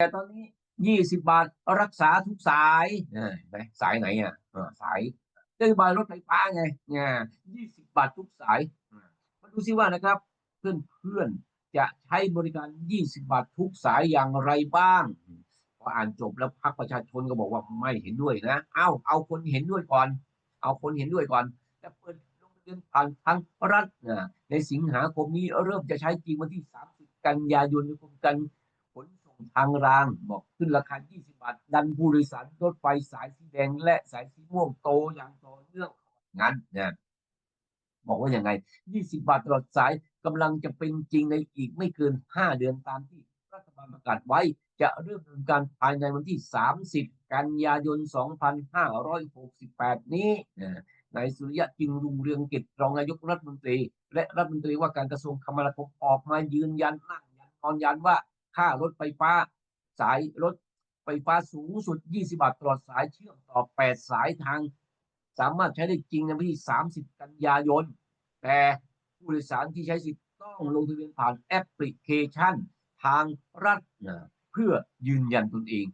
แต่ตอนนี้ยี่สิบบาทรักษาทุกสายนไหมสายไหนอะสายนโยบายรถไฟฟ้าไงเนี่ยยี่สิบาททุกสายมาดูซิว่านะครับ เพื่อนเพื่อนๆจะใช้บริการยี่สิบบาททุกสายอย่างไรบ้างพออ่านจบแล้วพรรคประชาชนก็บอกว่าไม่เห็นด้วยนะ เอาเอาคนเห็นด้วยก่อน เอาคนเห็นด้วยก่อนแล้วเปิดลงทะเบียนผ่านทางรัฐนะในสิงหาคมนี้เริ่มจะใช้จริงวันที่30กันยายนกรมการขน ทางรางบอกขึ้นราคา 20 บาท ดันผู้โดยสารรถไฟสายสีแดงและสายสีม่วงโตอย่างต่อเนื่องงั้นเนะบอกว่าอย่างไง 20 บาทตลอดสายกำลังจะเป็นจริงในอีกไม่เกิน 5 เดือนตามที่รัฐบาลประกาศไว้ จะเริ่มดำเนินการภายในวันที่ 30 กันยายน 2568 นี้นะนายสุริยะจึงรุ่งเรืองกิจรองนายกรัฐมนตรี และรัฐมนตรีว่าการกระทรวงคมนาคมออกมายืนยันนั่งยันนอนยันว่า ค่ารถไฟฟ้า สายรถไฟฟ้าสูงสุด 20 บาทตลอดสายเชื่อมต่อ 8 สายทาง สามารถใช้ได้จริงในวันที่ 30 กันยายน แต่ผู้โดยสารที่ใช้สิทธิ์ต้องลงทะเบียนผ่านแอปพลิเคชัน ทางรัฐเพื่อยืนยันตนเอง